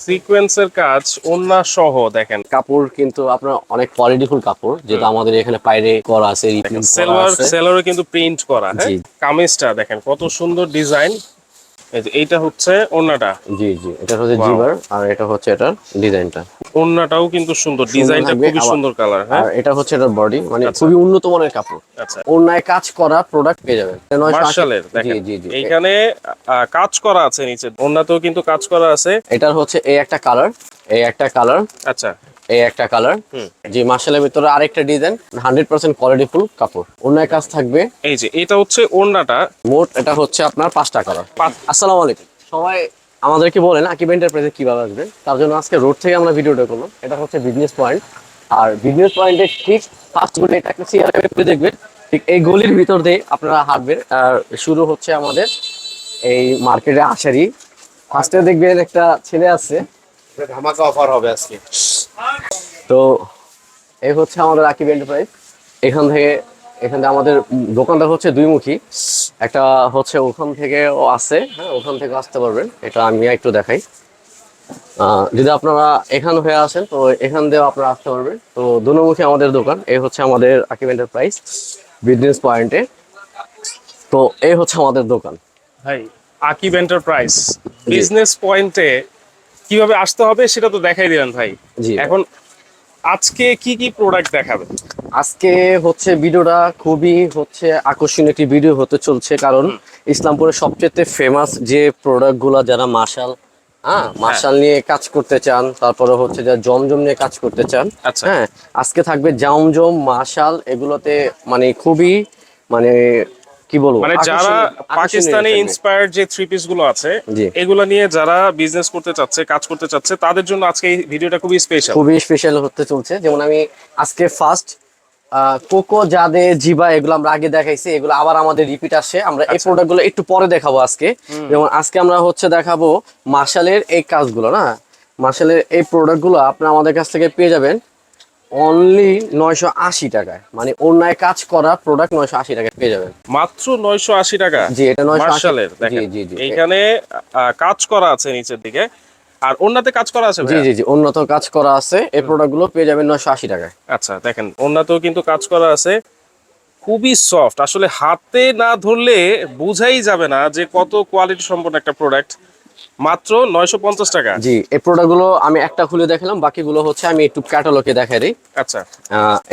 সিকোয়েন্সের কাজ ওন্না সহ দেখেন। কাপড় কিন্তু আপনার অনেক কোয়ালিটিফুল কাপড় যেটা আমাদের এখানে বাইরে করা আছে সেলোয়ার সেলোয়ারও সেলোয়ারে কিন্তু প্রিন্ট করা হ্যাঁ। কামিজটা দেখেন কত সুন্দর ডিজাইন এইটা হচ্ছে ওন্নাটা জি জি এটা হচ্ছে. জিবার আর এটা হচ্ছে এটার ডিজাইনটা। ওন্নাটাও কিন্তু সুন্দর ডিজাইনটা থাকবে, খুবই সুন্দর কালার হ্যাঁ? আর এটা হচ্ছে এটার বডি মানে আচ্ছা। খুবই উন্নত মানের কাপড়। আচ্ছা। অন্যায় কাজ করা প্রোডাক্ট পেয়ে যাবেন। এটা 980 মার্শালের জি জি জি। এইখানে আহ, কাজ করা আছে নিচে। ওন্নাতেও কিন্তু কাজ করা আছে। এটার হচ্ছে এই একটা কালার এই একটা কালার আচ্ছা। এই একটা কালার। জি মার্শালের ভিতরে আরেকটা ডিজাইন হান্ড্রেড পার্সেন্ট কোয়ালিটিফুল কাপড়। অন্যায় কাজ থাকবে। এই যে এটা হচ্ছে ওন্নাটা মোট এটা হচ্ছে আপনার পাঁচটা কালার আসসালামু আলাইকুম। সবাই আমাদেরকে বলেন আকিব এন্টারপ্রাইজে কীভাবে আসবেন? তার জন্য আজকে রোড থেকে আমরা ভিডিওটা করলাম। এটা হচ্ছে বিজনেস পয়েন্ট আর বিজনেস পয়েন্টের ঠিক ফার্স্ট গলি এটাকে সিআরএফে দেখবেন। ঠিক এই গলির ভিতর দিয়ে আপনারা হাঁটবেন। আর শুরু হচ্ছে আমাদের এই মার্কেটে আসারই। ফার্স্টে দেখবেন একটা ছেলে আছে। ধামাকা অফার হবে আজকে। তো এই হচ্ছে আমাদের আকিব এন্টারপ্রাইজ এখান থেকে এখান থেকে আমাদের দোকানটা হচ্ছে দুইমুখী। একটা হচ্ছে ওখান থেকেও আছে হ্যাঁ ওখান থেকে আসতে পারবেন। এটা আমি একটু দেখাই। যদি আপনারা এখান হয়ে আসেন, তো এখান দিয়েও আপনারা আসতে পারবেন। তো দুমুখী আমাদের দোকান, এই হচ্ছে আমাদের আকিব এন্টারপ্রাইজ বিজনেস পয়েন্টে তো এই হচ্ছে আমাদের দোকান। ভাই আকিব এন্টারপ্রাইজ বিজনেস পয়েন্টে কীভাবে আসতে হবে সেটা তো দেখাই দিলেন ভাই। জি। এখন আজকে কি কি প্রোডাক্ট দেখাবে আজকে হচ্ছে ভিডিওটা খুবই হচ্ছে আকর্ষণীয় একটি ভিডিও হতে চলছে কারণ ইসলামপুরের সবচেয়ে ফেমাস যে প্রোডাক্টগুলো যারা মার্শাল হ্যাঁ। মার্শাল নিয়ে কাজ করতে চান তারপরে হচ্ছে যারা জমজম নিয়ে কাজ করতে চান আচ্ছা। হ্যাঁ আজকে থাকবে জমজম মার্শাল এগুলোতে মানে খুবই মানে কি বলব? মানে যারা পাকিস্তানি ইন্সপায়ার্ড যে থ্রি পিসগুলো আছে এগুলো নিয়ে যারা বিজনেস করতে চাচ্ছে কাজ করতে চাচ্ছে তাদের জন্য আজকে এই ভিডিওটা খুবই স্পেশাল খুবই স্পেশাল হতে চলছে। যেমন আমি আজকে ফার্স্ট কোকো জাদে জিবা এগুলো আমরা আগে দেখাইছি এগুলো আবার আমাদের রিপিট আসছে। আমরা এই প্রোডাক্টগুলো একটু পরে দেখাবো আজকে। যেমন আজকে আমরা হচ্ছে দেখাবো মার্শালের এই কাজগুলো না? মার্শালের এই প্রোডাক্টগুলো আপনি আমাদের কাছ থেকে পেয়ে যাবেন। অনলি নয়শো আশি টাকায়। মানে অন্যায় কাজ করা প্রোডাক্ট নয়শো আশি টাকায় পেয়ে যাবেন। মাত্র নয়শো আশি টাকা? জি এটা নয়শো মার্শালের দেখেন। জি জি। জি এইখানে কাজ করা আছে নিচের দিকে। আর অন্যতে কাজ করা আছে জি জি জি উন্নত কাজ করা আছে। এই প্রোডাক্টগুলো পেয়ে যাবেন নয়শো আশি টাকায়। আচ্ছা দেখেন অন্যতেও কিন্তু কাজ করা আছে। খুবই সফট আসলে হাতে না ধরলে বোঝাই যাবে না যে কত কোয়ালিটি সম্পন্ন একটা প্রোডাক্ট মাত্র নয়শো পঞ্চাশ টাকা। জি এই প্রোডাক্টগুলো আমি একটা খুলে দেখালাম বাকিগুলো হচ্ছে আমি একটু ক্যাটালগে দেখাই দিই। আচ্ছা।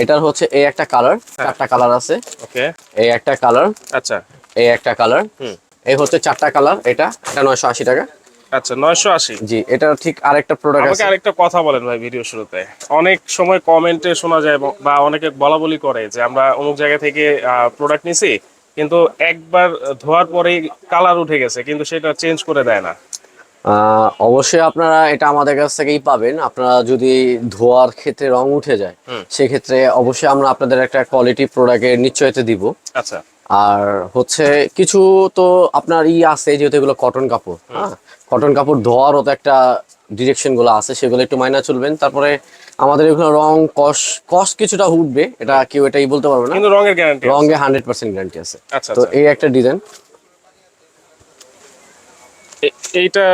এটার হচ্ছে এই একটা কালার চারটা কালার আছে। ওকে। এই একটা কালার আচ্ছা। এই একটা কালার হুম। এই হচ্ছে চারটা কালার এটা এটা নয়শো আশি টাকা। আচ্ছা নয়শো আশি। জি এটার ঠিক আরেকটা প্রোডাক্ট আমাকে আছে। আরেকটা কথা বলেন ভাই ভিডিও শুরুতে। অনেক সময় কমেন্টে শোনা যায় বা অনেকে বলা বলি করে যে আমরা অমুক জায়গা থেকে প্রোডাক্ট নিছি কিন্তু একবার ধোয়ার পরেই কালার উঠে গেছে কিন্তু সেটা চেঞ্জ করে দেয় না। অবশ্যই আপনারা এটা আমাদের কাছ থেকেই পাবেন। আপনারা যদি ধোয়ার ক্ষেত্রে রং উঠে যায় সেক্ষেত্রে অবশ্যই আমরা আপনাদের একটা কোয়ালিটি প্রোডাক্টের নিশ্চয়তা দিব। আচ্ছা। আর হচ্ছে কিছু তো আপনার ই আছে যেহেতু এগুলো কটন কাপড় হ্যাঁ? কটন কাপড় ধোয়ারও তো একটা ডিরেকশনগুলো আছে সেগুলো একটু মাইনা চলবেন। তারপরে আমাদের এগুলো রং কস কস কিছুটা উঠবে এটা কেউ এটাই বলতে পারবে না। কিন্তু রঙের গ্যারান্টি রঙে হান্ড্রেড পার্সেন্ট গ্যারান্টি আছে। আচ্ছা তো আচ্ছা। এই একটা ডিজাইন এইটা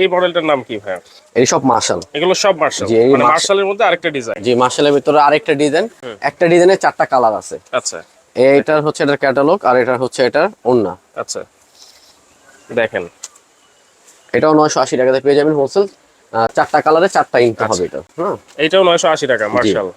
এই মডেলটার নাম কি ভাই এই সব মার্শাল এগুলো সব মার্শাল মানে মার্শালের মধ্যে আরেকটা ডিজাইন যে মার্শালের ভিতরে আরেকটা ডিজাইন একটা ডিজাইনের চারটা কালার আছে। আচ্ছা। এইটার হচ্ছে এটার ক্যাটালগ আর এটার হচ্ছে এটার ওন্না আচ্ছা। দেখেন। এটাও নয়শো আশি টাকাতে পেয়ে যাবেন হোলসেল চারটা কালারে চারটা ইনতে হবে এটা। হ্যাঁ নয়শো আশি টাকা মার্শাল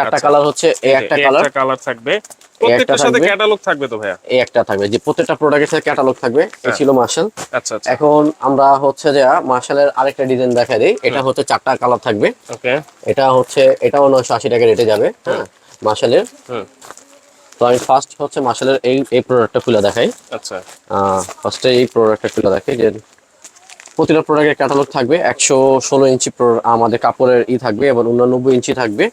চারটা আচ্ছা। কালার হচ্ছে এই একটা কালার একটা কালার থাকবে। প্রত্যেকটার সাথে ক্যাটালগ থাকবে তো ভাইয়া? এই একটা থাকবে যে প্রত্যেকটা প্রোডাক্টের সাথে ক্যাটালগ থাকবে এই হ্যাঁ। ছিল মার্শাল আচ্ছা আচ্ছা। এখন আমরা হচ্ছে যে মার্শালের আরেকটা ডিজাইন দেখা দিই। এটা হচ্ছে চারটা কালার থাকবে। ওকে এটা হচ্ছে এটাও নয়শো আশি টাকা রেটে যাবে হ্যাঁ মার্শালের হুম। তো আমি ফার্স্ট হচ্ছে মার্শালের এই এই প্রোডাক্টটা খুলে দেখাই। আচ্ছা। ফার্স্টে এই প্রোডাক্টটা খুলে দেখাই যে প্রতিটা প্রোডাক্টের ক্যাটালগ থাকবে একশো ষোলো ইঞ্চি আমাদের কাপড়ের ই থাকবে এবং উননব্বই ইঞ্চি থাকবে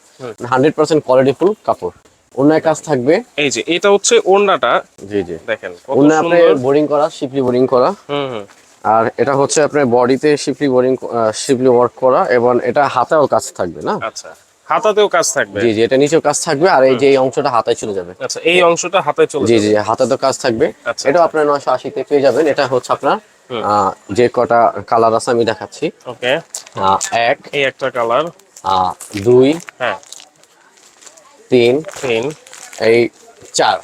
হান্ড্রেড পার্সেন্ট কোয়ালিটিফুল কাপড়। অন্যায় কাজ থাকবে এই যে এটা হচ্ছে ওড়নাটা। জি জি। দেখেন অন্যায় আপনার বোরিং করা শিপলি বোরিং করা। হুম আর এটা হচ্ছে আপনার বডিতে শিপলি বোরিং শিপলি ওয়ার্ক করা এবং এটা হাতেও কাজ থাকবে না? আচ্ছা হাতাতেও কাজ থাকবে। জি জি এটা নিচেও কাজ থাকবে আর এই যে এই অংশটা হাতায় চলে যাবে। আচ্ছা এই অংশটা হাতে চলে জি জি হাতে তো কাজ থাকবে। আচ্ছা। এটাও আপনার নয়শো আশিতে পেয়ে যাবেন। এটা হচ্ছে আপনার যে কটা কালার আছে আমি দেখাচ্ছি। ওকে। এক এই একটা কালার দুই হ্যাঁ। তিন তিন। এই চার।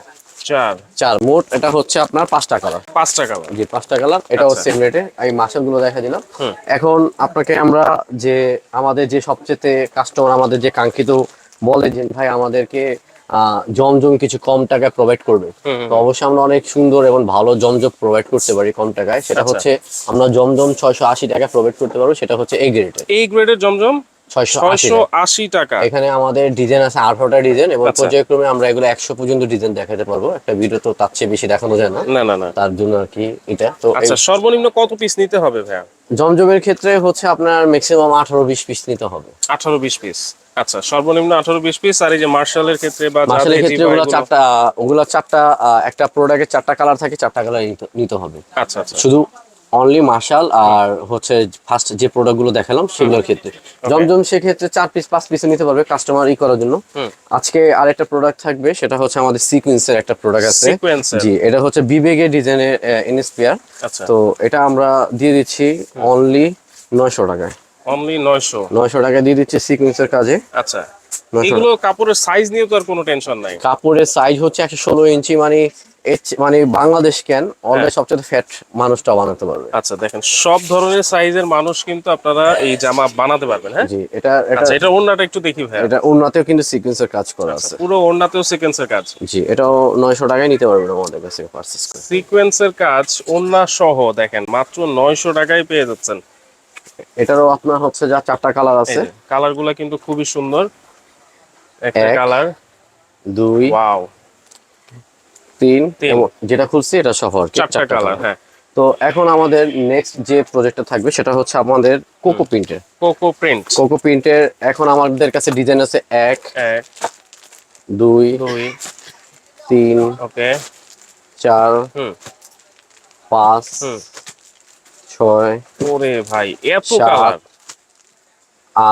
চার। চার মোট এটা হচ্ছে আপনার পাঁচটা কালার পাঁচটা কালার জি পাঁচটা কালার এটাও আচ্ছা। সেম রেটে আমি মাসালগুলো দেখা দিলাম। এখন আপনাকে আমরা যে আমাদের যে সবচেয়ে কাস্টমার আমাদের যে কাঙ্ক্ষিত বলে যে ভাই আমাদেরকে জমজম কিছু কম টাকায় প্রোভাইড করবে। তো অবশ্যই আমরা অনেক সুন্দর এবং ভালো জমজম প্রোভাইড করতে পারি কম টাকায়। সেটা আচ্ছা। হচ্ছে আমরা জমজম ছয়শো আশি টাকা প্রোভাইড করতে পারব সেটা হচ্ছে এ গ্রেডের এই গ্রেডের জমজম ছয়শো আশি টাকা। এখানে আমাদের ডিজাইন আছে আঠারোটা ডিজাইন এবং আচ্ছা। পর্যায়ক্রমে আমরা এগুলো একশো পর্যন্ত ডিজাইন দেখাতে পারব। একটা ভিডিও তো তার চেয়ে বেশি দেখানো যায় না। না না তার জন্য আর কি এটা। তো আচ্ছা সর্বনিম্ন কত পিস নিতে হবে ভাইয়া? জমজমের ক্ষেত্রে হচ্ছে আপনার ম্যাক্সিমাম আঠারো বিশ পিস নিতে হবে। আঠারো বিশ পিস আচ্ছা সর্বনিম্ন আঠারো বিশ পিস আর এই যে মার্শালের ক্ষেত্রে বা মার্শালের ক্ষেত্রে ওগুলো চারটা ওগুলো চারটা একটা প্রোডাক্টের চারটা কালার থাকে চারটা কালার নিতে হবে। আচ্ছা আচ্ছা। শুধু অনলি মার্শাল আর হচ্ছে ফার্স্ট যে প্রোডাক্টগুলো দেখালাম সেগুলোর ক্ষেত্রে। জমজম সেক্ষেত্রে চার পিস পাঁচ পিসে নিতে পারবে কাস্টমার ই করার জন্য। আজকে আরেকটা প্রোডাক্ট থাকবে সেটা হচ্ছে আমাদের সিকুয়েন্সের একটা প্রোডাক্ট আছে। জি এটা হচ্ছে বিবেগের ডিজাইনের ইনস্পিয়ার আচ্ছা। তো এটা আমরা দিয়ে দিচ্ছি অনলি নয়শো টাকায়। অনলি নয়শো। নয়শো টাকায় দিয়ে দিচ্ছি সিকুয়েন্সের কাজে। আচ্ছা। এগুলো কাপড়ের সাইজ নিয়ে তো আর কোনো টেনশন নাই। কাপড়ের সাইজ হচ্ছে একশো ষোলো ইঞ্চি মানে মানে বাংলাদেশ ক্যান অলরেডি সবচেয়ে ফ্যাট মানুষটা বানাতে পারবে। আচ্ছা দেখেন সব ধরনের সাইজের মানুষ কিন্তু আপনারা এই জামা বানাতে পারবেন হ্যাঁ? জি এটা এটা আচ্ছা এটা ওড়নাটা একটু দেখি ভাই এটা উন্নতেও কিন্তু সিকোয়েন্সের কাজ করা আছে। পুরো ওড়নাতেও সিকোয়েন্সের কাজ। জি এটাও নয়শো টাকায় নিতে পারবেন আমাদের কাছে পারচেস করে। সিকোয়েন্সের কাজ ওড়না সহ দেখেন মাত্র নয়শো টাকায় পেয়ে যাচ্ছেন। এটারও আপনার হচ্ছে যা চারটা কালার আছে। কালারগুলা কিন্তু খুবই সুন্দর। একটা এক, কালার দুই ওয়াও তিন। যেটা খুলছি এটা সহ আর চারটা কালার হ্যাঁ। তো এখন আমাদের নেক্সট যে প্রজেক্টটা থাকবে সেটা হচ্ছে আমাদের কোকো প্রিন্টের কোকো প্রিন্ট কোকো প্রিন্টের এখন আমাদের কাছে ডিজাইন আছে এক এক দুই দুই। তিন ওকে চার হুম। পাঁচ হুম। ছয় ওরে ভাই এত কালার।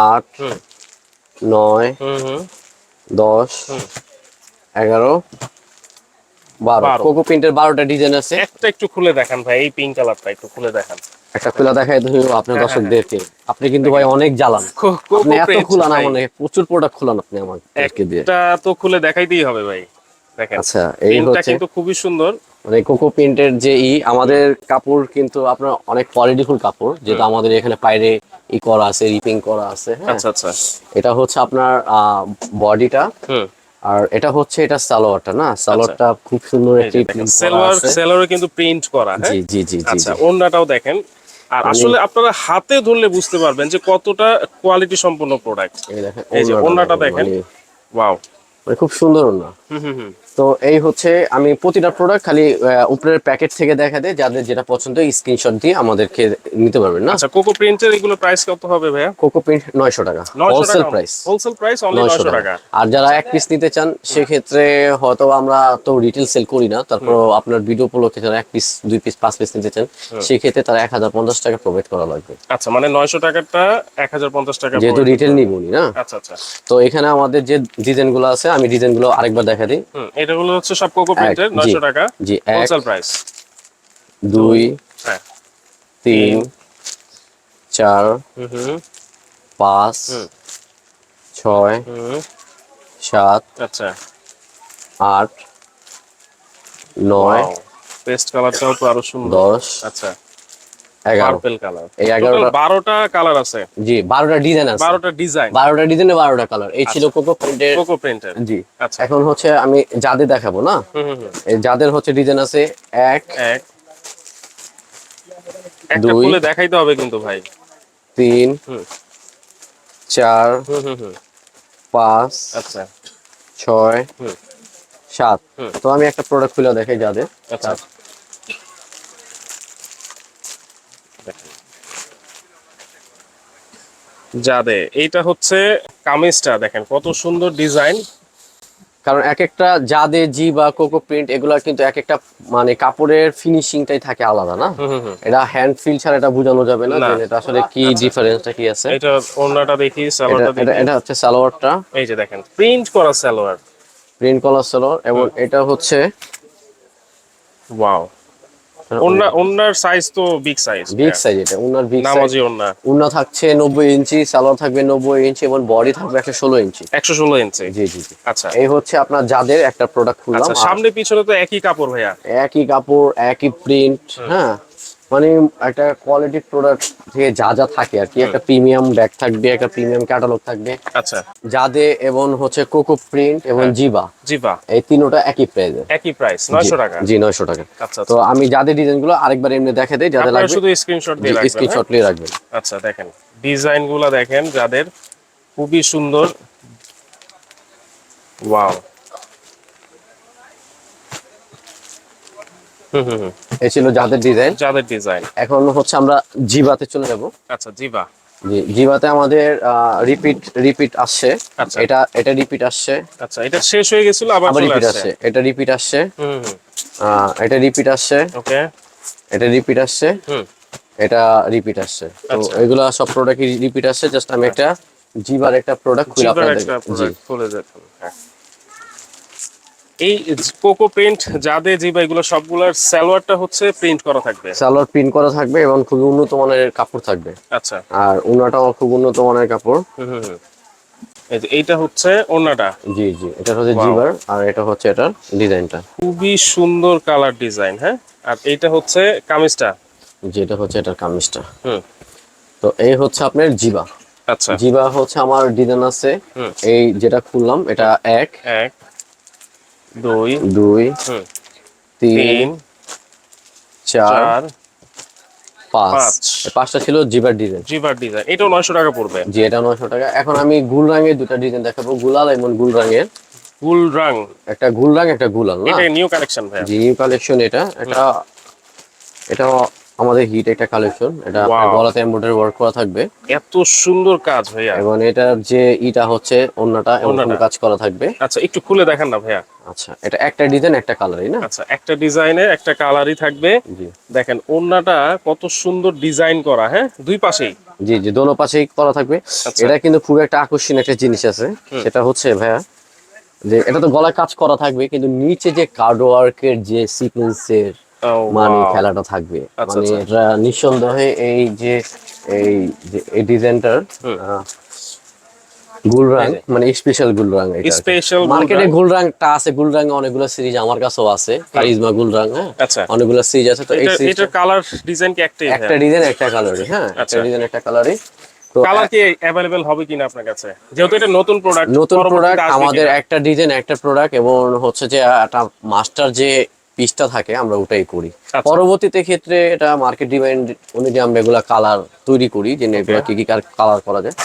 আট নয় দশ এগারো বারো। কোকো প্রিন্টের বারোটা ডিজাইন আছে। একটা একটু খুলে দেখান ভাই এই পিঙ্ক কালারটা একটু খুলে দেখান। একটা খোলা দেখাই ধরুন আপনার হ্যাঁ, দর্শকদেরকে। আপনি কিন্তু ভাই অনেক জ্বালান। আপনি এত খুলান ভাই। মানে প্রচুর প্রোডাক্ট খুলান আপনি আমাকে দিয়ে। একটা তো খুলে দেখাইতেই হবে ভাই। দেখেন। আচ্ছা এই হচ্ছে কিন্তু খুবই সুন্দর। মানে কোকো প্রিন্টের যে ই আমাদের কাপড় কিন্তু আপনার অনেক কোয়ালিটিফুল কাপড় যেটা আমাদের এখানে বাইরে ই করা আছে রিপিং করা আছে হ্যাঁ? আচ্ছা আচ্ছা। এটা হচ্ছে আপনার বডিটা। আর এটা হচ্ছে এটা সালোয়ারটা না? সালোয়ারটা খুব সুন্দর একটি সেলোয়ার। সেলোয়ারে কিন্তু প্রিন্ট করা হ্যাঁ? জি জি জি জি আচ্ছা জি। ওড়নাটাও দেখেন। আর আসলে আপনারা হাতে ধরলে বুঝতে পারবেন যে কতটা কোয়ালিটি সম্পন্ন প্রোডাক্ট এই দেখেন এই যে ওড়নাটা দেখেন ওয়াও মানে খুব সুন্দর হুম হুম হুম। তো এই হচ্ছে আমি প্রতিটা প্রোডাক্ট খালি উপরের প্যাকেট থেকে দেখা দেয় যাদের যেটা পছন্দ স্ক্রিনশট দিয়ে আমাদেরকে নিতে পারবেন না? আচ্ছা কোকো প্রিন্টের এগুলো প্রাইস কত হবে ভাইয়া? কোকো প্রিন্ট নয়শো টাকা। Wholesale price wholesale price only নয়শো নয়শো টাকা। টাকা। আর যারা এক পিস নিতে চান সেক্ষেত্রে হয়তো আমরা তো রিটেল সেল করি না তারপর আপনার ভিডিও উপলক্ষে যারা এক পিস দুই পিস পাঁচ পিস নিতে চান সেক্ষেত্রে তারা এক হাজার পঞ্চাশ টাকা প্রোভাইড করা লাগবে। আচ্ছা মানে নয়শো টাকাটা এক হাজার পঞ্চাশ টাকা যেহেতু। রিটেল নিবনি না আচ্ছা আচ্ছা। তো এখানে আমাদের যে ডিজাইনগুলো আছে আমি ডিজাইনগুলো আরেকবার দেখা দিই। এটা হলো হচ্ছে সব কোকো প্রিন্টের জি। নয়শো টাকা। জি হোলসেল প্রাইস দুই হ্যাঁ। তিন চার হুম হুম। পাঁচ হুম। ছয় হুম। সাত আচ্ছা। আট নয় পেস্ট কালারটাও তো আরও সুন্দর। দশ আচ্ছা এগারো পার্পল কালার এই এগারোটা- বারোটা কালার আছে। জি বারোটা ডিজাইন আছে। বারোটা ডিজাইন বারোটা ডিজাইনে বারোটা কালার এই ছিল কোকো প্রিন্টের কোকো প্রিন্টের জি। আচ্ছা। এখন হচ্ছে আমি যাদের দেখাবো না? যাদের হচ্ছে ডিজাইন আছে এক এক। দুই। দেখাইতে হবে কিন্তু ভাই। তিন হুম। চার হুম হুম হুম। পাঁচ আচ্ছা। ছয় হুম। সাত। তো আমি একটা প্রোডাক্ট খুলে দেখাই যাদের। আচ্ছা। যাদে এইটা হচ্ছে কামিজটা দেখেন কত সুন্দর ডিজাইন। কারণ এক একটা জাদে জি বা কোকো প্রিন্ট এগুলা কিন্তু এক একটা মানে কাপড়ের ফিনিশিংটাই থাকে আলাদা না? এটা হ্যান্ড ফিল ছাড়া এটা বোঝানো যাবে না এটা আসলে কি ডিফারেন্সটা কি আছে? এটা ওড়নাটা দেখি সালোয়ারটা এটা দেখি। এটা হচ্ছে সালোয়ারটা। এই যে দেখেন প্রিন্ট করা সালোয়ার। প্রিন্ট কলার সালোয়ার এবং এটা হচ্ছে ওয়াও। ওন্না ওন্নার সাইজ তো বিগ সাইজ বিগ সাইজ এটা উনার বিগ সাইজ নামাজি ওন্না। উন্না থাকছে নব্বই ইঞ্চি সালোয়ার থাকবে নব্বই ইঞ্চি এবং বডি থাকবে একশো ষোলো ইঞ্চি। একশো ষোলো ইঞ্চি। জি জি জি। আচ্ছা। এই হচ্ছে আপনার যাদের একটা প্রোডাক্ট খুললাম। আচ্ছা সামনে পিছনে তো একই কাপড় ভাইয়া। একই কাপড় একই প্রিন্ট হ্যাঁ। মানে একটা কোয়ালিটি প্রোডাক্ট থেকে যা যা থাকে আর কি একটা প্রিমিয়াম ব্যাগ থাকবে একটা প্রিমিয়াম ক্যাটালগ থাকবে। আচ্ছা। যাদে এবং হচ্ছে কোকো প্রিন্ট এবং হ্যাঁ। জিবা জিবা এই তিনোটা একই প্রাইসে একই প্রাইস নয়শো টাকা। জি নয়শো টাকা। আচ্ছা তো আমি যাদের ডিজাইনগুলো আরেকবার এমনি দেখে দেই যাদের লাগবে শুধু স্ক্রিনশট দিয়ে রাখবেন স্ক্রিনশট নিয়ে রাখবেন। হ্যাঁ? আচ্ছা দেখেন। ডিজাইনগুলা দেখেন যাদের খুবই সুন্দর। ওয়াও। এই ছিল যাদের ডিজাইন যাদের ডিজাইন এখন হচ্ছে আমরা জিবাতে চলে যাব। আচ্ছা জিবা। জি জিবাতে আমাদের রিপিট রিপিট আসছে। আচ্ছা। এটা এটা রিপিট আসছে। আচ্ছা এটা শেষ হয়ে গেছিল আবার রিপিট আসছে। এটা রিপিট আসছে। এটা রিপিট আসছে। ওকে। এটা রিপিট আসছে। হুম। এটা রিপিট আসছে। তো আচ্ছা। এগুলা সব প্রোডাক্টই রিপিট আসছে। জাস্ট আমি একটা জিবার একটা প্রোডাক্ট খুলে আপনাদের জি। খুলে দেখুন হ্যাঁ। এই কোকো প্রিন্ট যাদের জিবা এগুলো সবগুলোর সালোয়ারটা হচ্ছে প্রিন্ট করা থাকবে? সালোয়ার প্রিন্ট করা থাকবে এবং খুবই উন্নত মানের কাপড় থাকবে। আচ্ছা। আর ওনাটাও খুব উন্নত মানের কাপড়। হুম এইটা হচ্ছে ওন্নাটা জি জি এটা হচ্ছে জিবার আর এটা হচ্ছে এটার ডিজাইনটা। খুবই সুন্দর কালার ডিজাইন হ্যাঁ? আর এইটা হচ্ছে কামিজটা? জি এটা হচ্ছে এটার কামিজটা। হুম। তো এই হচ্ছে আপনার জিবা আচ্ছা। জিবা হচ্ছে আমার ডিজাইন আছে। এই যেটা খুললাম এটা এক। এক। দুই দুই তিন চার পাঁচ। পাঁচ। পাঁচটা ছিল জিবার ডিজাইন। Zipper design. এটাও নয়শো টাকা পড়বে। জি এটা নয়শো টাকা। এখন আমি গুল রঙের দুটা ডিজাইন দেখাবো। গুলাল এবং গুল রঙের। গুল রং। একটা গুল রং একটা গুলাল না? এটা নিউ কালেকশন ভাই জি নিউ কালেকশন এটা। এটা এটা আমাদের হিট একটা কালেকশন এটা গলাতে এমব্রয়ডারি ওয়ার্ক করা থাকবে। এত সুন্দর কাজ ভাইয়া। এবং এটা যে ইটা হচ্ছে অন্যটা এমন কাজ করা থাকবে। আচ্ছা একটু খুলে দেখান না ভাইয়া। আচ্ছা এটা একটা ডিজাইন একটা কালারই না? আচ্ছা একটা ডিজাইনে একটা কালারই থাকবে। জি। দেখেন ওন্নাটা কত সুন্দর ডিজাইন করা হ্যাঁ? দুই পাশেই। জি জি দোনো পাশেই করা থাকবে। আচ্ছা। এটা কিন্তু খুব একটা আকর্ষণীয় একটা জিনিস আছে। সেটা হচ্ছে ভাইয়া যে এটা তো গলায় কাজ করা থাকবে কিন্তু নিচে যে কার্ড ওয়ার্কের যে সিকোয়েন্সের মানে খেলাটা থাকবে। আচ্ছা, মানে আচ্ছা। এটা নিঃসন্দেহে এই যে এই যে এই ডিজাইনটার হুম। গুল রং মানে স্পেশাল গুল রং এটা গুল মার্কেটে রং। গুল রংটা আছে গুল রঙে অনেকগুলো সিরিজ আমার কাছেও আছে। কারিজমা গুল রং হ্যাঁ? আচ্ছা। অনেকগুলো সিরিজ আছে তো এই এটার কালার ডিজাইন কি একটাই? একটা ডিজাইন একটা কালারই হ্যাঁ? একটা। ডিজাইন একটা কালারই কালার কি হবে কিনা আপনার কাছে? যেহেতু এটা নতুন প্রোডাক্ট নতুন প্রোডাক্ট আমাদের একটা ডিজাইন একটা প্রোডাক্ট এবং হচ্ছে যে একটা মাস্টার যে পিসটা থাকে আমরা ওটাই করি। আচ্ছা। পরবর্তীতে ক্ষেত্রে এটা মার্কেট ডিমান্ড অনুযায়ী আমরা এগুলা কালার তৈরি করি যে এগুলো কি কি কালার করা যায়।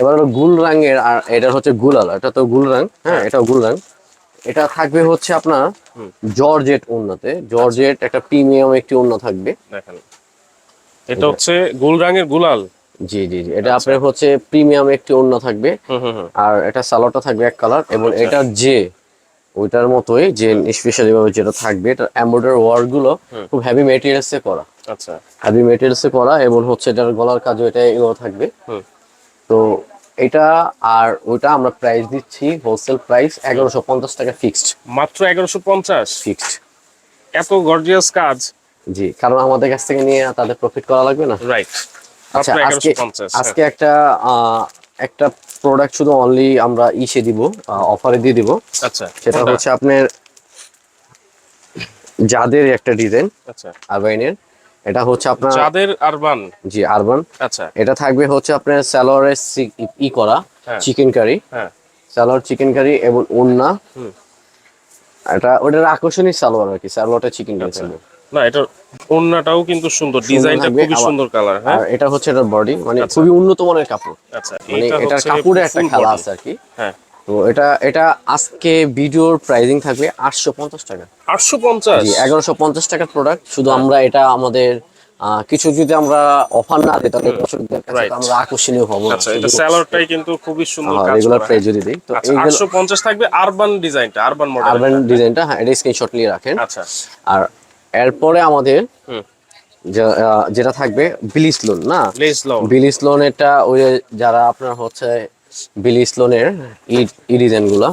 এবার হলো গুল রঙের আর এটা হচ্ছে গুলাল এটা তো গুল রং হ্যাঁ এটাও গুল রং এটা থাকবে হচ্ছে আপনার জর্জেট উন্নতে জর্জেট একটা প্রিমিয়াম একটি উন্ন থাকবে। দেখেন। এটা হচ্ছে গোল রঙের গুলাল। জি জি জি। এটা আপনার হচ্ছে প্রিমিয়াম একটি উন্ন থাকবে। হুম হুম হুম। আর এটা সালোয়ারটা থাকবে এক কালার এবং আচ্ছা। এটার যে ওইটার মতোই যে স্পেশালি ভাবে যেটা থাকবে এটা এমব্রয়ডারি ওয়ার্কগুলো খুব হেভি মেটেরিয়ালস এ করা। আচ্ছা। হেভি মেটেরিয়ালস এ করা এবং হচ্ছে এটার গলার কাজও এটা এগুলো থাকবে। তো এটা আর ওইটা আমরা প্রাইস দিচ্ছি হোলসেল প্রাইস এগারোশো পঞ্চাশ টাকা ফিক্সড মাত্র এগারোশো পঞ্চাশ? ফিক্সড এত গর্জিয়াস কাজ। জি কারণ আমাদের কাছ থেকে নিয়ে তাদের প্রফিট করা লাগবে না? রাইট আচ্ছা আজকে হ্যাঁ। আজকে একটা একটা প্রোডাক্ট শুধু অনলি আমরা ইসে দিব অফারে দিয়ে দিব। আচ্ছা। সেটা হচ্ছে আপনার যাদের একটা ডিজাইন আচ্ছা। আরবাইনের এটা হচ্ছে আপনার যাদের আরবান জি আরবান আচ্ছা। এটা থাকবে হচ্ছে আপনার স্যালোয়ারের ই করা। চিকেন কারি হ্যাঁ। স্যালোয়ার চিকেন কারি এবং ওন্না হুম। এটা ওটার আকর্ষণীয় সালোয়ার আর কি সালোয়ারটা চিকেন কারি। না এটা ওন্নাটাও কিন্তু সুন্দর ডিজাইনটা খুবই সুন্দর কালার হ্যাঁ? এটা হচ্ছে এটার বডি মানে আচ্ছা। খুবই উন্নত মানের কাপড়। আচ্ছা মানে এটা এটার কাপড়ে একটা খেলা আছে আর কি। হ্যাঁ। তো এটা এটা আজকে ভিডিওর প্রাইসিং থাকবে আটশো পঞ্চাশ টাকা। আটশো পঞ্চাশ? জি এগারোশো পঞ্চাশ টাকার প্রোডাক্ট শুধু আমরা এটা আমাদের কিছু যদি আমরা অফার না দিই তাহলে আমরা আকর্ষণীয় হব আচ্ছা এটা স্যালোয়ারটাই কিন্তু খুবই সুন্দর কাজ রেগুলার প্রাইস যদি দিই তো আচ্ছা এইগুলো আটশো পঞ্চাশ থাকবে আরবান ডিজাইনটা আরবান মডেল আরবান ডিজাইনটা হ্যাঁ এটা স্ক্রিনশট নিয়ে রাখেন। আচ্ছা। আর এরপরে আমাদের যেটা থাকবে বিলিস লোন না? বিলিস লোনেরটা ওই যারা আপনার হচ্ছে বিলিস লোনের ই ডিজাইনগুলা।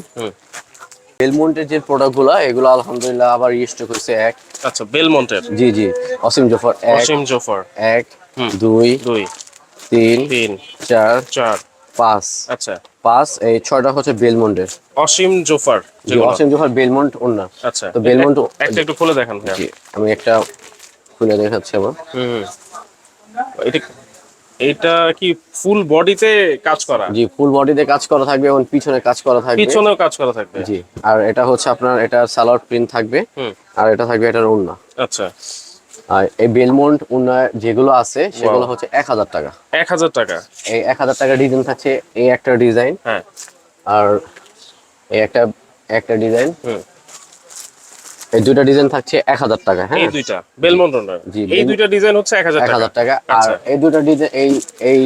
বেলমন্টের যে প্রোডাক্টগুলো এগুলো আলহামদুলিল্লাহ আবার স্টক হয়েছে এক। আচ্ছা বেলমন্টের জি জি। অসীম জফর অসীম জোফার এক দুই দুই। তিন তিন। চার চার। পাঁচ আচ্ছা। পাঁচ এই ছয়টা হচ্ছে বেলমন্টের। অসীম জোফার। অসীম জফর বেলমন্ট ওনা আচ্ছা। তো বেলমন্ট একটা একটু খুলে দেখান জি আমি একটা খুলে দেখাচ্ছি আবার হুম এটা এটা কি ফুল বডিতে কাজ করা? জি ফুল বডিতে কাজ করা থাকবে এবং পিছনে কাজ করা থাকবে। পিছনেও কাজ করা থাকবে। জি আর এটা হচ্ছে আপনার এটা সালোয়ার প্রিন্ট থাকবে। হুম। আর এটা থাকবে এটার ওন্না আচ্ছা। এই বেলমন্ট ওন্না যেগুলো আছে সেগুলো হচ্ছে এক হাজার টাকা। এক হাজার টাকা। এই এক হাজার টাকা ডিজাইন থাকছে এই একটা ডিজাইন হ্যাঁ। আর এই একটা একটা ডিজাইন এই দুইটা ডিজাইন থাকছে এক হাজার টাকা হ্যাঁ। এই দুইটা বেলমন্ট জি, এই দুইটা ডিজাইন হচ্ছে এক হাজার হাজার টাকা। আর আচ্ছা। এই দুইটা ডিজাইন এই এই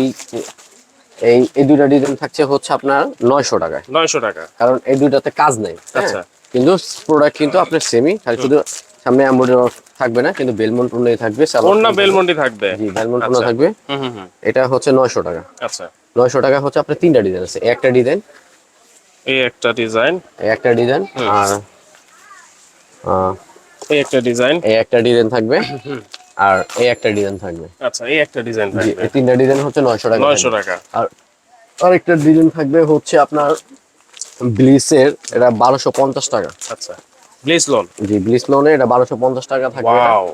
এই এই দুইটা ডিজাইন থাকছে হচ্ছে আপনার নয়শো টাকায়। নয়শো টাকা। কারণ এই দুইটাতে কাজ নেই হ্যাঁ? আচ্ছা। কিন্তু প্রোডাক্ট কিন্তু আপনার সেমি খালি শুধু সামনে এমব্রয়ডারি থাকবে না কিন্তু বেলমন্ট উন্নই থাকবে ওন্না print থাকবে। জি বেলমন্ট উন্না আচ্ছা। থাকবে। হুম হুম হুম। এটা হচ্ছে নয়শো টাকা। আচ্ছা। নয়শো টাকা হচ্ছে আপনার তিনটা ডিজাইন আছে এই একটা ডিজাইন। এই একটা ডিজাইন। এই একটা ডিজাইন আর এই একটা ডিজাইন। এই একটা ডিজাইন থাকবে আর এই একটা ডিজাইন থাকবে। আচ্ছা এই একটা ডিজাইন থাকবে। এই তিনটা ডিজাইন হচ্ছে নয়শো টাকা। নয়শো থাকবে। টাকা। আর আরেকটা ডিজাইন থাকবে হচ্ছে আপনার ব্লিসের এটা বারোশো পঞ্চাশ টাকা। আচ্ছা। ব্লেস লোন জি ব্লিস লোনে এটা বারোশো পঞ্চাশ টাকা থাকবে ওয়াও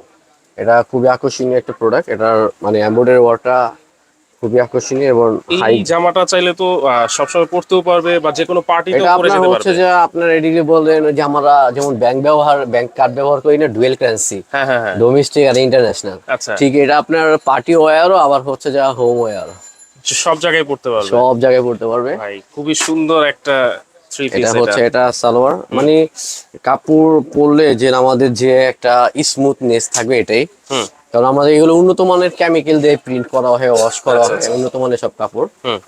এটা খুবই আকর্ষণীয় একটা প্রোডাক্ট এটার মানে এমব্রয়ডারি ওয়ার্কটা খুবই আকর্ষণীয় এবং হাই জামাটা চাইলে তো সবসময় পড়তেও পারবে বা যে কোনো পার্টিতেও পরে যেতে হচ্ছে যে আপনার এদিকে বললেন যে আমরা যেমন ব্যাংক ব্যবহার ব্যাংক কার্ড ব্যবহার করি না ডুয়েল কারেন্সি হ্যাঁ হ্যাঁ ডোমেস্টিক আর ইন্টারন্যাশনাল আচ্ছা। ঠিক এটা আপনার পার্টি ওয়্যারও আবার হচ্ছে যে হোম ওয়্যারও সব জায়গায় পড়তে পারবে। সব জায়গায় পড়তে পারবে। ভাই খুবই সুন্দর একটা এটা হচ্ছে এটা। সালোয়ার। মানে কাপড় পরলে যে আমাদের যে একটা স্মুথনেস থাকবে এটাই। কারণ আমাদের এগুলো উন্নত মানের কেমিক্যাল দিয়ে প্রিন্ট করা হয় ওয়াশ করা আচ্ছা, হয় উন্নত মানের সব কাপড়। হুম।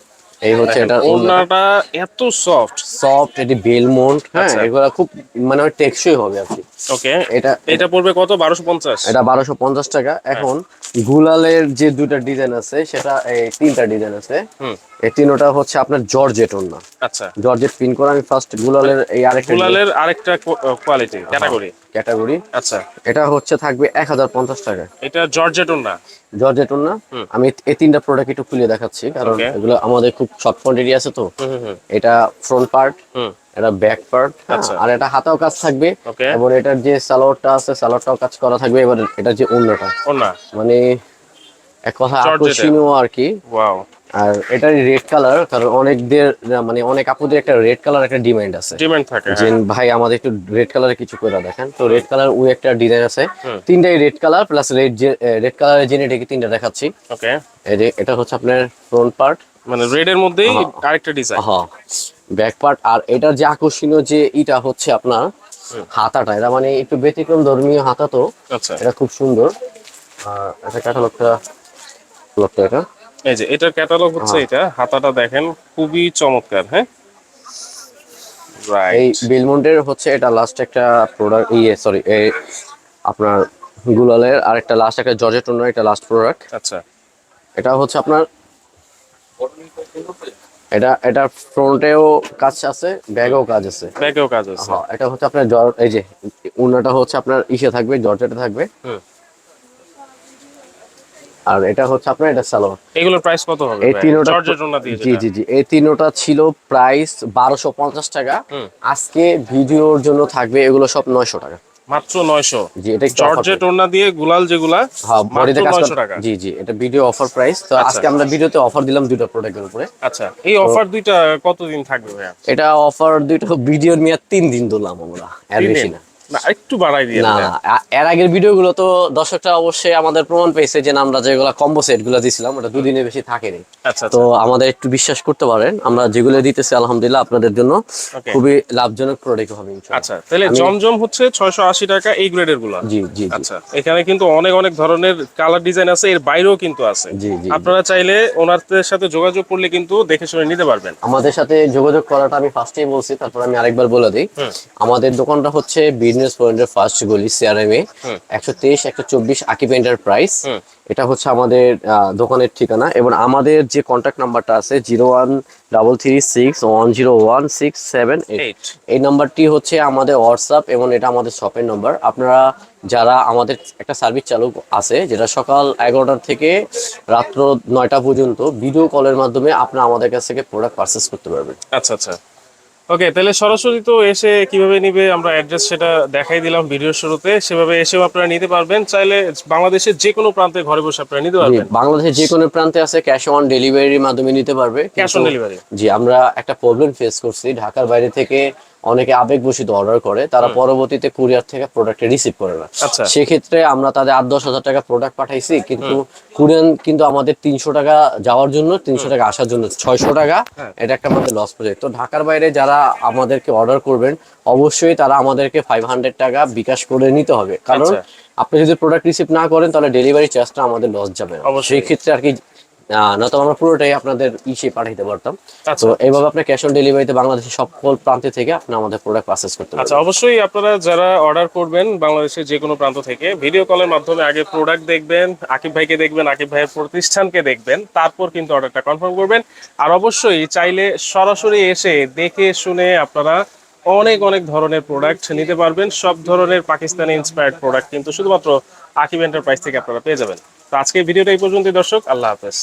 এই হচ্ছে এটা ওড়নাটা এত সফট সফট এটি বেলমন্ট হ্যাঁ। আচ্ছা। এগুলো খুব মানে টেকসই হবে আর কি। ওকে এটা এটা পড়বে কত? বারোশো পঞ্চাশ। এটা বারোশো পঞ্চাশ টাকা। এখন গুলালের যে দুইটা ডিজাইন আছে সেটা এই তিনটা ডিজাইন আছে। হুম। এই তিনটা হচ্ছে আপনার জর্জেট না আচ্ছা। জর্জেট পিন করে আমি ফার্স্ট গুলালের এই আরেকটা গুলালের আরেকটা কোয়ালিটি ক্যাটাগরি ক্যাটাগরি। আচ্ছা। এটা হচ্ছে থাকবে এক হাজার পঞ্চাশ টাকা। এটা জর্জেটন না জর্জেট না আমি এই তিনটা প্রোডাক্ট একটু খুলে দেখাচ্ছি কারণ এগুলো আমাদের খুব শর্ট কোয়ান্টিটি আছে তো। এটা ফ্রন্ট পার্ট এটা ব্যাক পার্ট আচ্ছা। আর এটা হাতাও কাজ থাকবে। এবং এটার যে সালোয়ারটা আছে সালোয়ারটাও কাজ করা থাকবে। এবার এটা যে অন্যটা মানে এক কথা আকর্ষণীয় আর কি। ওয়াও আর এটার রেড কালার কারণ অনেকদের মানে অনেক আপুদের একটা রেড কালার একটা ডিমান্ড আছে। ডিমান্ড থাকে যে হ্যাঁ। ভাই আমাদের একটু রেড কালারে কিছু করে দেখেন। তো রেড কালার ওই একটা ডিজাইন আছে। তিনটাই red colour plus red red কালারের জেনেটিক তিনটা দেখাচ্ছি। ওকে এই যে এটা হচ্ছে আপনার ফ্রন্ট পার্ট মানে রেড এর মধ্যেই হ্যাঁ। আরেকটা ডিজাইন হ্যাঁ। ব্যাক পার্ট আর এটার যে আকর্ষণীয় যে এটা হচ্ছে আপনার হাতাটা এটা মানে একটু ব্যতিক্রম ধর্মীয় হাতা তো। আচ্ছা। এটা খুব সুন্দর। আর এটা ক্যাটালগটা লোকটা এটা। এই যে এটার ক্যাটালগ হচ্ছে হ্যাঁ। এটা। হাতাটা দেখেন খুবই চমৎকার হ্যাঁ? এই রাইট বেলমন্টের হচ্ছে এটা লাস্ট একটা প্রোডাক্ট ইয়ে সরি এই আপনার গুলালের আর একটা লাস্ট একটা জর্জেট অন্য একটা লাস্ট প্রোডাক্ট আচ্ছা। এটা হচ্ছে আপনার এটা এটা ফ্রন্টেও কাজ আছে ব্যাগেও কাজ আছে। ব্যাগেও কাজ আছে। হ্যাঁ এটা হচ্ছে আপনার জর এই যে উনাটা হচ্ছে আপনার ইসে থাকবে জর্জেটে থাকবে। হুম। আর এটা হচ্ছে আপনার এটা সালোয়ার এগুলোর প্রাইস কত হবে এই তিনোটা জি জি জি। এই তিনোটা ছিল প্রাইস বারোশো পঞ্চাশ টাকা। আজকে ভিডিওর জন্য থাকবে এগুলো সব নয়শো টাকা। মাত্র 900 জি এটা জর্জেট ওনা দিয়ে গুলাল যেগুলা হ্যাঁ বডিতে মাত্র কাজ 900 টাকা। জি জি এটা ভিডিও অফার প্রাইস তো আচ্ছা। আজকে আমরা ভিডিওতে অফার দিলাম দুটো প্রোডাক্টের উপরে। আচ্ছা এই অফার দুইটা কতদিন থাকবে ভাইয়া? এটা অফার দুইটা ভিডিওর মেয়াদ তিন দিন দিলাম আমরা এর বেশি না। না একটু বাড়াই দিয়ে না এর আগের ভিডিওগুলো তো দর্শকরা অবশ্যই আমাদের প্রমাণ পেয়েছে যে আমরা যেগুলো কম্বো সেটগুলো দিছিলাম ওটা দুদিনে বেশি থাকেনি। আচ্ছা তো আচ্ছা। আমাদের একটু বিশ্বাস করতে পারেন আমরা যেগুলো দিতেছি আলহামদুলিল্লাহ আপনাদের জন্য খুবই লাভজনক প্রোডাক্ট হবে আচ্ছা তাহলে জমজম হচ্ছে 680 টাকা এই গ্রেডেরগুলা। জি জি আচ্ছা এখানে কিন্তু অনেক অনেক ধরনের কালার ডিজাইন আছে এর বাইরেও কিন্তু আছে। জি জি আপনারা চাইলে ওনারদের সাথে যোগাযোগ করলে কিন্তু দেখে শুনে নিতে পারবেন। আমাদের সাথে যোগাযোগ করাটা আমি ফার্স্টেই বলছি তারপর আমি আরেকবার বলে দিই। আমাদের দোকানটা হচ্ছে বীর বিজনেস পয়েন্টের ফার্স্ট গলি সিআরএম এ একশো তেইশ একশো চব্বিশ আকিব এন্টারপ্রাইজ এটা হচ্ছে আমাদের দোকানের ঠিকানা এবং আমাদের যে কন্ট্যাক্ট নাম্বারটা আছে zero one double three six one zero one six seven eight. Eight এই নাম্বারটি হচ্ছে আমাদের হোয়াটসঅ্যাপ এবং এটা আমাদের শপের নাম্বার আপনারা যারা আমাদের একটা সার্ভিস চালু আছে যেটা সকাল এগারোটা থেকে রাত্র নয়টা পর্যন্ত ভিডিও কলের মাধ্যমে আপনারা আমাদের কাছ থেকে প্রোডাক্ট পারচেস করতে পারবেন। আচ্ছা আচ্ছা। ওকে তাহলে সরাসরি তো এসে কীভাবে নিবে? আমরা অ্যাড্রেস সেটা দেখাই দিলাম ভিডিওর শুরুতে। সেভাবে এসেও আপনারা নিতে পারবেন। চাইলে বাংলাদেশের যে কোনো প্রান্তে ঘরে বসে আপনারা নিতে পারবেন। বাংলাদেশের যে কোনো প্রান্তে আছে ক্যাশ অন ডেলিভারির মাধ্যমে নিতে পারবে। ক্যাশ অন ডেলিভারি জি আমরা একটা প্রবলেম ফেস করছি। ঢাকার বাইরে থেকে অনেকে আবেগবশিত অর্ডার করে তারা পরবর্তীতে কুরিয়ার থেকে প্রোডাক্ট রিসিভ করে না আচ্ছা। সেক্ষেত্রে আমরা তাদের আট দশ হাজার টাকা প্রোডাক্ট পাঠাইছি কিন্তু কুরিয়ান কিন্তু আমাদের তিনশো টাকা যাওয়ার জন্য তিনশো টাকা আসার জন্য ছয়শো টাকা হ্যাঁ। এটা একটা আমাদের লস প্রজেক্ট তো ঢাকার বাইরে যারা আমাদেরকে অর্ডার করবেন অবশ্যই তারা আমাদেরকে ফাইভ হান্ড্রেড টাকা বিকাশ করে নিতে হবে কারণ আচ্ছা। আপনি যদি প্রোডাক্ট রিসিভ না করেন তাহলে ডেলিভারি চার্জটা আমাদের লস যাবে। সেই ক্ষেত্রে আর কি নয়তো আমরা পুরোটাই আপনাদের ইসে পাঠাইতে পারতাম আচ্ছা। তো এইভাবে আপনি ক্যাশ অন ডেলিভারিতে বাংলাদেশের সকল প্রান্তে থেকে আপনি আমাদের প্রোডাক্ট পারচেস করতে আচ্ছা অবশ্যই আপনারা যারা অর্ডার করবেন বাংলাদেশের যে কোনো প্রান্ত থেকে ভিডিও কলের মাধ্যমে আগে প্রোডাক্ট দেখবেন আকিব ভাইকে দেখবেন আকিব ভাইয়ের প্রতিষ্ঠানকে দেখবেন তারপর কিন্তু অর্ডারটা কনফার্ম করবেন। আর অবশ্যই চাইলে সরাসরি এসে দেখে শুনে আপনারা অনেক অনেক ধরনের প্রোডাক্ট নিতে পারবেন। সব ধরনের পাকিস্তানি ইন্সপায়ার্ড প্রোডাক্ট কিন্তু শুধুমাত্র আকিব এন্টারপ্রাইজ থেকে আপনারা পেয়ে যাবেন। তো আজকে ভিডিওটা এই পর্যন্ত দর্শক আল্লাহ হাফেজ।